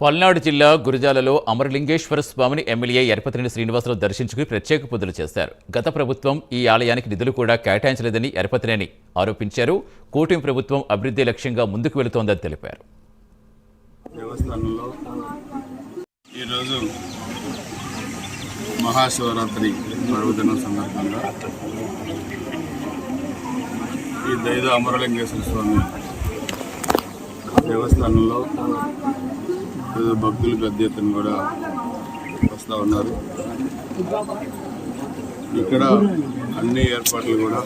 పల్నాడు జిల్లా గురజాలలో అమరలింగేశ్వర స్వామిని ఎమ్మెల్యే ఎరపతినేని శ్రీనివాసరావు దర్శించుకుని ప్రత్యేక పూజలు చేశారు గత ప్రభుత్వం ఈ ఆలయానికి నిధులు కూడా కేటాయించలేదని ఎరపతినేని ఆరోపించారు. కూటమి ప్రభుత్వం అభివృద్ధి లక్ష్యంగా ముందుకు వెళుతోందని తెలిపారు. ఈరోజు మహాశివరాత్రి పర్వదినం సందర్భంగా ఈ దైవ అమరలింగేశ్వర స్వామి దేవస్థానంలో వివిధ భక్తులు పెద్ద ఎత్తున కూడా వస్తూ ఉన్నారు. ఇక్కడ అన్ని ఏర్పాట్లు కూడా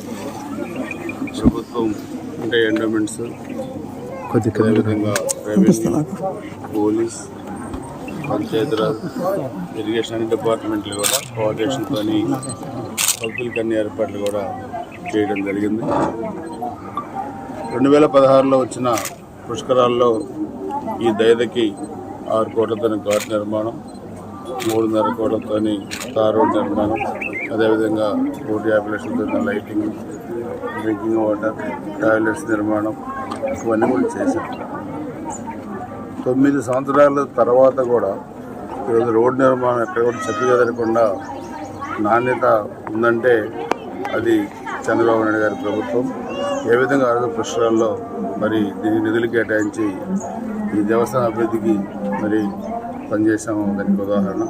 ప్రభుత్వం అంటే ఎండోమెంట్స్ అదేవిధంగా రెవెన్యూ పోలీస్ పంచాయతీరాజ్ ఇరిగేషన్ డిపార్ట్మెంట్లు కూడా కోఆర్డినేషన్తో భక్తులకి అన్ని ఏర్పాట్లు కూడా చేయడం జరిగింది. రెండు వేల పదహారులో వచ్చిన పుష్కరాల్లో ఈ దైదకి ఆరు కోట్లతో ఘాట్ నిర్మాణం మూడున్నర కోట్లతో తార్ రోడ్ నిర్మాణం అదేవిధంగా కోటి యాభై లక్షలతో లైటింగ్ డ్రింకింగ్ వాటర్ టాయిలెట్స్ నిర్మాణం ఇవన్నీ కూడా చేశాం. తొమ్మిది సంవత్సరాల తర్వాత కూడా ఈరోజు రోడ్ నిర్మాణం ఎక్కడ కూడా చక్కగా జరగకుండా నాణ్యత ఉందంటే అది చంద్రబాబు నాయుడు గారి ప్రభుత్వం ఏ విధంగా ఆరోగ్య ప్రశ్నల్లో మరి దీనికి నిధులు కేటాయించి ఈ దేవస్థాన అభివృద్ధికి మరి పనిచేసాము దానికి ఉదాహరణ.